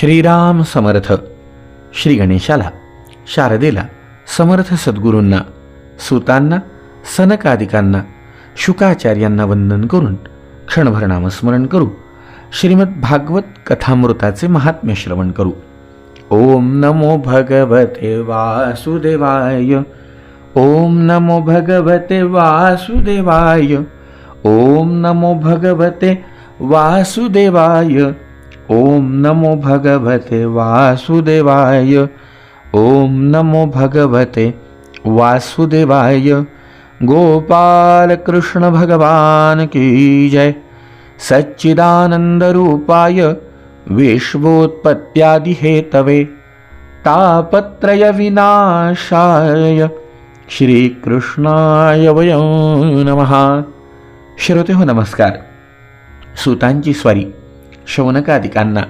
श्रीराम समर्थ. श्री गणेशाला शारदेला समर्थ सद्गुरूंना सुतांना सनकादिकांना शुकाचार्यांना वंदन करून क्षणभर नामस्मरण करू श्रीमद भागवत कथामृताचे महात्म्य श्रवण करू. ओम नमो भगवते वासुदेवाय. ओम नमो भगवते वासुदेवाय. ओम नमो भगवते वासुदेवाय. ओम नमो भगवते वासुदेवाय। ओम नमो भगवते वासुदेवाय। गोपाल कृष्ण भगवान की जय। सच्चिदानंद रूपाय विश्वोत्पत्त्यादि हेतवे तापत्रय विनाशाय। श्रीकृष्णाय वयं नमः। श्रोते हो नमस्कार। सुतांची स्वारी। शौनकादिकांना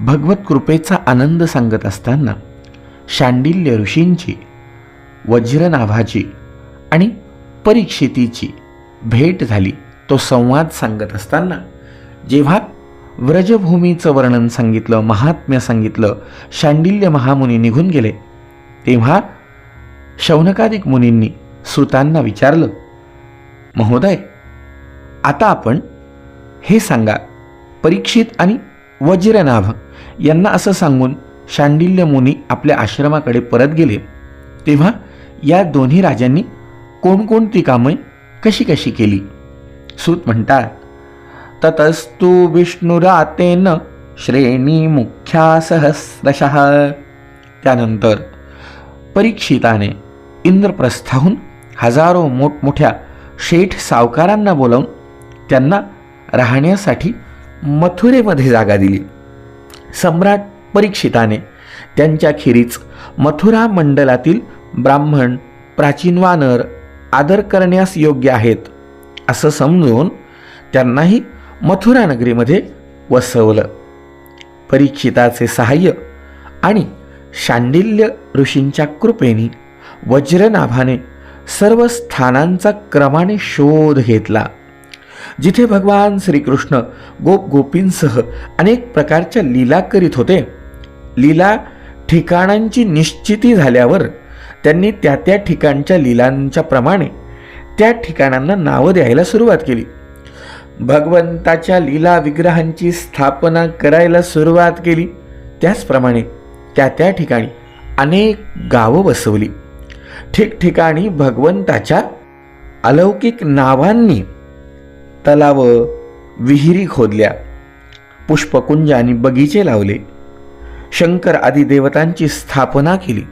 भगवत कृपेचा आनंद सांगत असताना शांडिल्य ऋषींची वज्रनाभाची आणि परीक्षितीची भेट झाली. तो संवाद सांगत असताना जेव्हा व्रजभूमीचं वर्णन सांगितलं महात्म्य सांगितलं शांडिल्य महामुनी निघून गेले तेव्हा शौनकादिक मुनींनी सुतांना विचारलं महोदय आता आपण हे सांगा परीक्षित आणि वज्रनाभ यांना असं सांगून शांडिल्य मुनी आपल्या आश्रमाकडे परत गेले. तेव्हा या दोन्ही राजांनी कोणकोणती कामं कशी कशी केली? सूत म्हणतात ततस्तु विष्णुरातेन श्रेणी मुख्या सहस्रशः. त्यानंतर परीक्षिताने इंद्रप्रस्थाहून हजारो मोठमोठ्या शेठ सावकारांना बोलावून त्यांना राहण्यासाठी मथुरेमध्ये जागा दिली. सम्राट परीक्षिताने त्यांच्या खेरीज मथुरा मंडलातील ब्राह्मण प्राचीन वानर आदर करण्यास योग्य आहेत असं समजून त्यांनाही मथुरा नगरीमध्ये वसवलं. परीक्षिताचे सहाय्य आणि शांडिल्य ऋषींच्या कृपेने वज्रनाभाने सर्व स्थानांचा क्रमाने शोध घेतला. जिथे भगवान श्रीकृष्ण गोप गोपींसह अनेक प्रकारच्या लीला करीत होते. लीला ठिकाणांची निश्चिती झाल्यावर त्यांनी त्या त्या ठिकाणच्या लीलांच्या प्रमाणे त्या ठिकाणांना नावं द्यायला सुरुवात केली. भगवंताच्या लीला विग्रहांची स्थापना करायला सुरुवात केली. त्याचप्रमाणे त्या त्या ठिकाणी अनेक गावं बसवली ठिकठिकाणी भगवंताच्या अलौकिक नावांनी तलावं विहिरी खोदल्या. पुष्पकुंज आणि बगीचे लावले. शंकर आदी देवतांची स्थापना केली.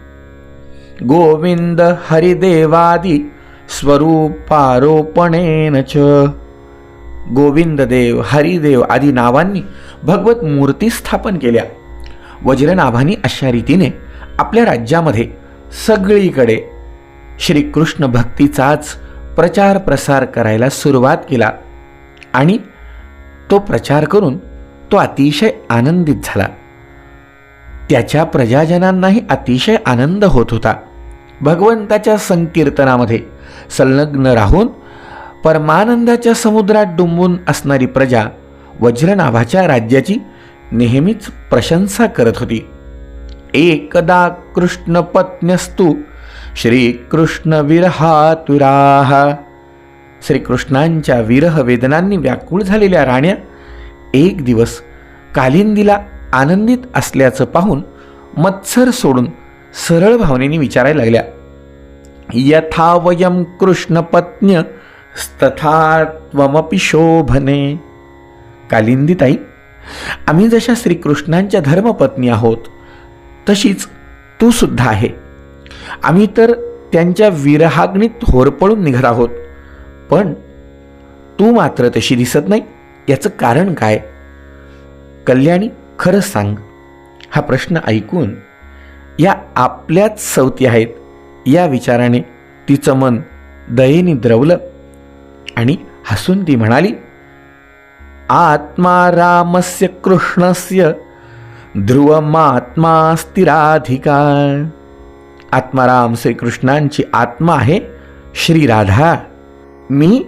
गोविंद हरिदेवादी स्वरूपारोपणेन च. गोविंद देव हरिदेव आदी नावांनी भगवत मूर्ती स्थापन केल्या. वज्रनाभानी अशा रीतीने आपल्या राज्यामध्ये सगळीकडे श्रीकृष्ण भक्तीचाच प्रचार प्रसार करायला सुरुवात केला. आणि तो प्रचार करून तो अतिशय आनंदित झाला. त्याच्या प्रजाजनांनाही अतिशय आनंद होत होता. भगवंताच्या संकीर्तनामध्ये संलग्न राहून परमानंदाच्या समुद्रात डुंबून असणारी प्रजा वज्रनाभाच्या राज्याची नेहमीच प्रशंसा करत होती. एकदा कृष्ण पत्न्यस्तू श्रीकृष्ण श्रीकृष्णांच्या विरह वेदनांनी व्याकुळ झालेल्या राण्या एक दिवस कालिंदीला आनंदित असल्याचं पाहून मत्सर सोडून सरळ भावनेने विचारायला लागल्या. यथा वयम कृष्णपत्न्य तथा त्वमपि शोभने. कालिंदीताई आम्ही जशा श्रीकृष्णांच्या धर्मपत्नी आहोत तशीच तू सुद्धा आहे. आम्ही तर त्यांच्या विरहाग्नीत होरपळून निघत आहोत. पण तू मात्र तशी दिसत नाही. याचं कारण काय? कल्याणी खरं सांग. हा प्रश्न ऐकून या आपल्याच सवती आहेत. या विचाराने तिचं मन दयेने द्रवलं आणि हसून ती म्हणाली आत्मा रामस्य कृष्णस्य ध्रुवमात्मा स्थिराधिका आत्माराम श्रीकृष्णांची आत्मा आहे श्रीराधा. मी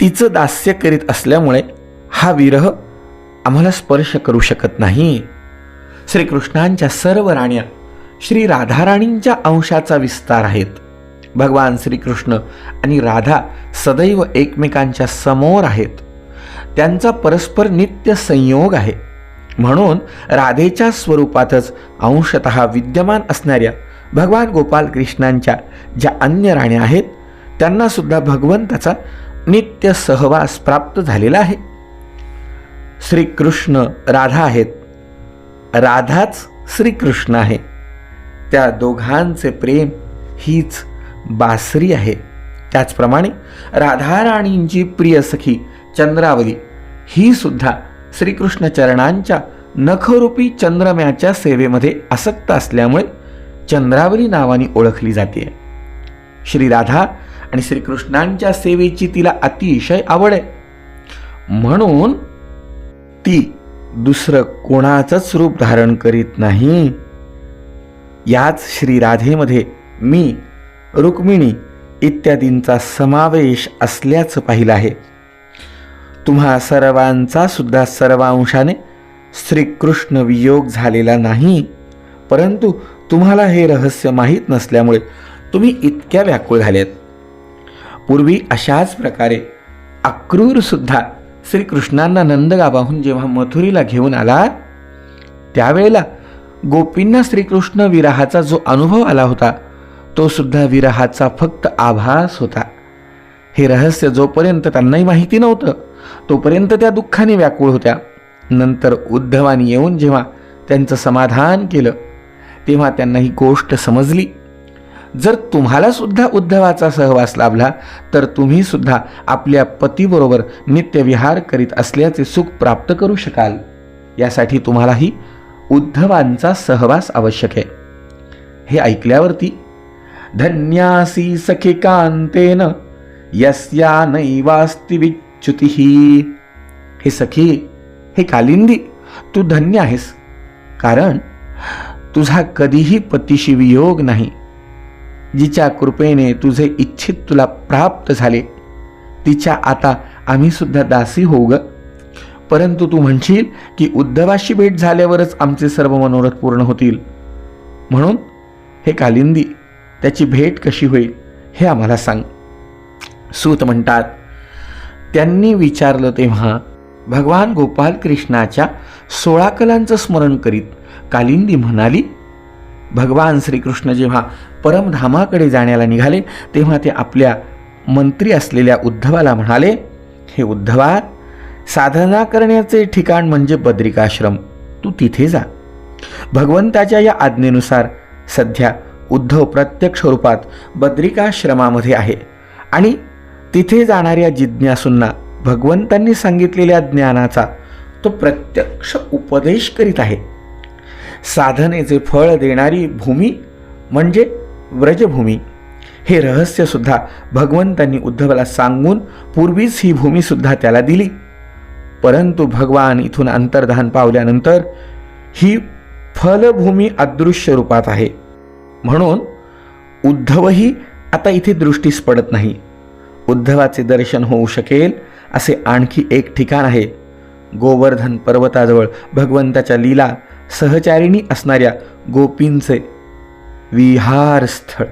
तिचं दास्य करीत असल्यामुळे हा विरह आम्हाला स्पर्श करू शकत नाही. श्रीकृष्णांच्या सर्व राण्या श्री राधाराणींच्या अंशाचा विस्तार आहेत. भगवान श्रीकृष्ण आणि राधा सदैव एकमेकांच्या समोर आहेत. त्यांचा परस्पर नित्य संयोग आहे. म्हणून राधेच्या स्वरूपातच अंशत विद्यमान असणाऱ्या भगवान गोपाल कृष्णांच्या ज्या अन्य राण्या आहेत त्यांना सुद्धा भगवंताचा नित्य सहवास प्राप्त झालेला आहे. श्रीकृष्ण राधा आहेत. राधाच श्रीकृष्ण आहे. त्या दोघांचे प्रेम हीच बासरी आहे. त्याचप्रमाणे राधाराणींची प्रिय सखी चंद्रावली ही सुद्धा श्रीकृष्ण चरणांच्या नखरूपी चंद्रम्याच्या सेवेमध्ये आसक्त असल्यामुळे चंद्रावली नावाने ओळखली जाते. श्री राधा आणि श्रीकृष्णांच्या सेवेची तिला अतिशय आवड आहे. म्हणून ती दुसरं कोणाचंच रूप धारण करीत नाही. याच श्री राधेमध्ये मी रुक्मिणी इत्यादींचा समावेश असल्याचं पाहिलं आहे. तुम्हा सर्वांचा सुद्धा सर्वांशाने श्रीकृष्ण वियोग झालेला नाही. परंतु तुम्हाला हे रहस्य माहीत नसल्यामुळे तुम्ही इतक्या व्याकुळ झालेत. पूर्वी अशाच प्रकारे अक्रूर सुद्धा श्रीकृष्णांना नंदगावाहून जेव्हा मथुरीला घेऊन आला त्यावेळेला गोपींना श्रीकृष्ण विराहाचा जो अनुभव आला होता तो सुद्धा विरहाचा फक्त आभास होता. हे रहस्य जोपर्यंत त्यांनाही माहिती नव्हतं तोपर्यंत त्या दुःखाने व्याकुळ होत्या. नंतर उद्धवानी येऊन जेव्हा त्यांचं समाधान केलं तेव्हा त्यांना ही गोष्ट समजली. जर तुम्हाला सुद्धा उद्धवाचा सहवास लाभला तर तुम्ही सुद्धा आपल्या पतीबरोबर नित्यविहार करीत असल्याचे सुख प्राप्त करू शकाल. यासाठी तुम्हालाही उद्धवांचा सहवास आवश्यक आहे. हे ऐकल्यावरती धन्यासी सखे कांतेन यस्या नैवास्ति विच्युतीही हे सखी हे कालिंदी तू धन्य आहेस. कारण तुझा कधीही पतीशी वियोग नाही. जिच्या कृपेने तुझे इच्छित तुला प्राप्त झाले तिच्या आता आम्ही सुद्धा दासी होऊ ग. परंतु तू म्हणशील की उद्धवाशी भेट झाल्यावरच आमचे सर्व मनोरथ पूर्ण होतील. म्हणून हे कालिंदी त्याची भेट कशी होईल हे आम्हाला सांग. सूत म्हणतात त्यांनी विचारलं तेव्हा भगवान गोपाल कृष्णाच्या सोळा कलांचं स्मरण करीत कालिंदी म्हणाली भगवान श्रीकृष्ण जेव्हा परमधामाकडे जाण्याला निघाले तेव्हा ते आपल्या मंत्री असलेल्या उद्धवाला म्हणाले हे उद्धवा साधना करण्याचे ठिकाण म्हणजे बद्रिकाश्रम. तू तिथे जा. भगवंताच्या या आज्ञेनुसार सध्या उद्धव प्रत्यक्ष रूपात बद्रिकाश्रमामध्ये आहे आणि तिथे जाणाऱ्या जिज्ञासूंना भगवंतांनी सांगितलेल्या ज्ञानाचा तो प्रत्यक्ष उपदेश करीत आहे. साधनेचे फळ देणारी भूमी म्हणजे व्रजभूमी. हे रहस्यसुद्धा भगवंतांनी उद्धवाला सांगून पूर्वीच ही भूमीसुद्धा त्याला दिली. परंतु भगवान इथून अंतर्धान पावल्यानंतर ही फलभूमी अदृश्य रूपात आहे. म्हणून उद्धवही आता इथे दृष्टीस पडत नाही. उद्धवाचे दर्शन होऊ शकेल असे आणखी एक ठिकाण आहे. गोवर्धन पर्वताजवळ भगवंताच्या लीला सहचारिणी असणाऱ्या गोपींचे विहारस्थळ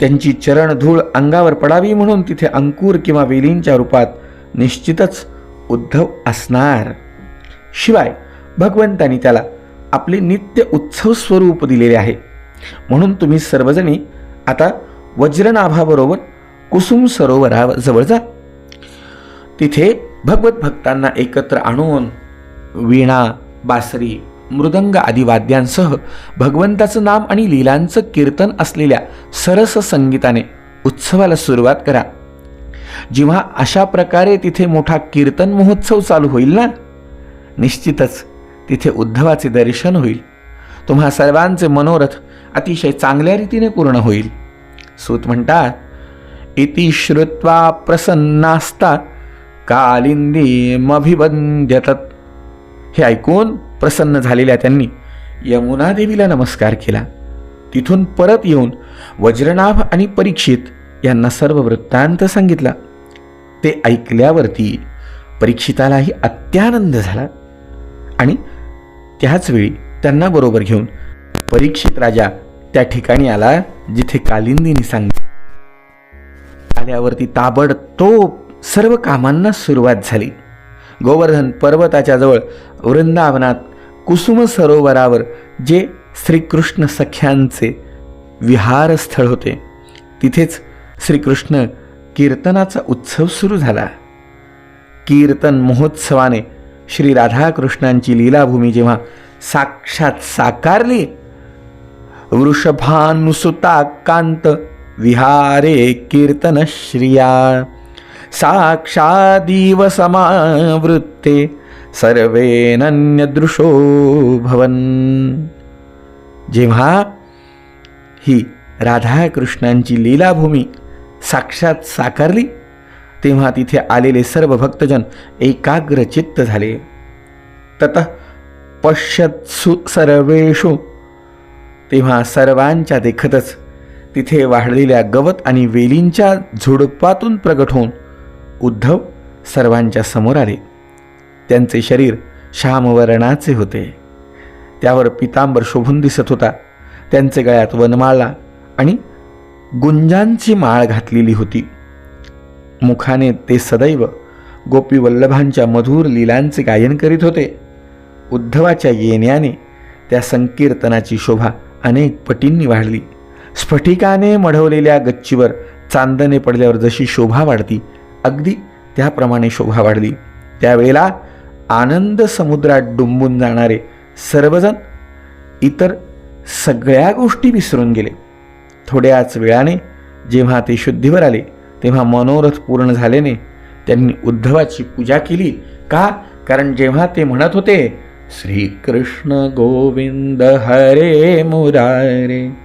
त्यांची चरणधूळ अंगावर पडावी म्हणून तिथे अंकुर किंवा वेलींच्या रूपात निश्चितच उद्धव असणार. शिवाय भगवंतानी त्याला आपले नित्य उत्सव स्वरूप दिलेले आहे. म्हणून तुम्ही सर्वजणी आता वज्रनाभाबरोबर कुसुम सरोवराजवळ जा. तिथे भगवत भक्तांना एकत्र आणून वीणा बासरी मृदंग आदी वाद्यांसह भगवंताचं नाम आणि लीलांचं कीर्तन असलेल्या सरस संगीताने उत्सवाला सुरुवात करा. जेव्हा अशा प्रकारे तिथे मोठा कीर्तन महोत्सव चालू होईल ना निश्चितच तिथे उद्धवाचे दर्शन होईल. तुम्हा सर्वांचे मनोरथ अतिशय चांगल्या रीतीने पूर्ण होईल. सूत म्हणतात इति श्रुत्वा प्रसन्नास्ता कालिंदीमभिवंद्यतत हे ऐकून प्रसन्न झालेल्या त्यांनी यमुना देवीला नमस्कार केला. तिथून परत येऊन वज्रनाभ आणि परीक्षित यांना सर्व वृत्तांत सांगितला. ते ऐकल्यावरती परीक्षितालाही अत्यानंद झाला आणि त्याच वेळी त्यांना बरोबर घेऊन परीक्षित राजा त्या ठिकाणी आला जिथे कालिंदीने सांगितले. आल्यावरती ताबडतोब सर्व कामांना सुरुवात झाली. गोवर्धन पर्वताच्या जवळ वृंदावनात कुसुम सरोवरावर जे श्रीकृष्ण सख्यांचे विहारस्थळ होते तिथेच श्रीकृष्ण कीर्तनाचा उत्सव सुरू झाला. कीर्तन महोत्सवाने श्री राधाकृष्णांची लीलाभूमी जेव्हा साक्षात साकारली वृषभानुसुता कांत विहारे कीर्तन श्रिया साक्षादीव समावृत्ते सर्वेनन्यदृशो भवन। जेव्हा ही राधाकृष्णांची लीलाभूमी साक्षात साकारली तेव्हा तिथे आलेले सर्व भक्तजन एकाग्रचित्त झाले. तत पश्यत्सु सर्वेषु। तेव्हा सर्वांच्या देखतच तिथे वाढलेल्या गवत आणि वेलींच्या झुडपातून प्रगट होऊन उद्धव सर्वांच्या समोर आले. त्यांचे शरीर श्यामवर्णाचे होते. त्यावर पितांबर शोभून दिसत होता. त्यांचे गळ्यात वनमाळा आणि गुंजांची माळ घातलेली होती. मुखाने ते सदैव गोपी वल्लभांच्या मधुर लीलांचे गायन करीत होते. उद्धवाच्या येण्याने त्या संकीर्तनाची शोभा अनेक पटींनी वाढली. स्फटिकाने मढवलेल्या गच्चीवर चांदणे पडल्यावर जशी शोभा वाढती अगदी त्याप्रमाणे शोभा वाढली. त्यावेळेला आनंद समुद्रात डुंबून जाणारे सर्वजण इतर सगळ्या गोष्टी विसरून गेले. थोड्याच वेळाने जेव्हा ते शुद्धीवर आले तेव्हा मनोरथ पूर्ण झाल्याने त्यांनी उद्धवाची पूजा केली. का? कारण जेव्हा ते म्हणत होते श्रीकृष्ण गोविंद हरे मुरारे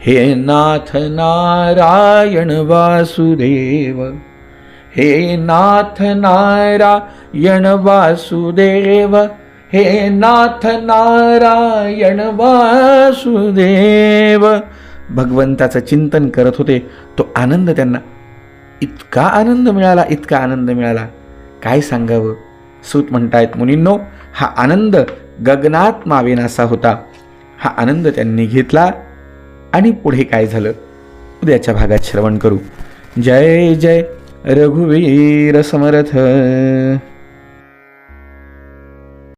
हे नाथ नारायण वासुदेव हे नाथ नारायण वासुदेव हे नाथ नारायण वासुदेव. भगवंताचं चिंतन करत होते तो आनंद त्यांना इतका आनंद मिळाला इतका आनंद मिळाला. काय सांगावं? सूत म्हणतायत मुनींनो हा आनंद गगनात मावेनासा होता. हा आनंद त्यांनी घेतला आणि पुढे काय झालं? उद्याच्या भागात श्रवण करू. जय जय रघुवीर समर्थ।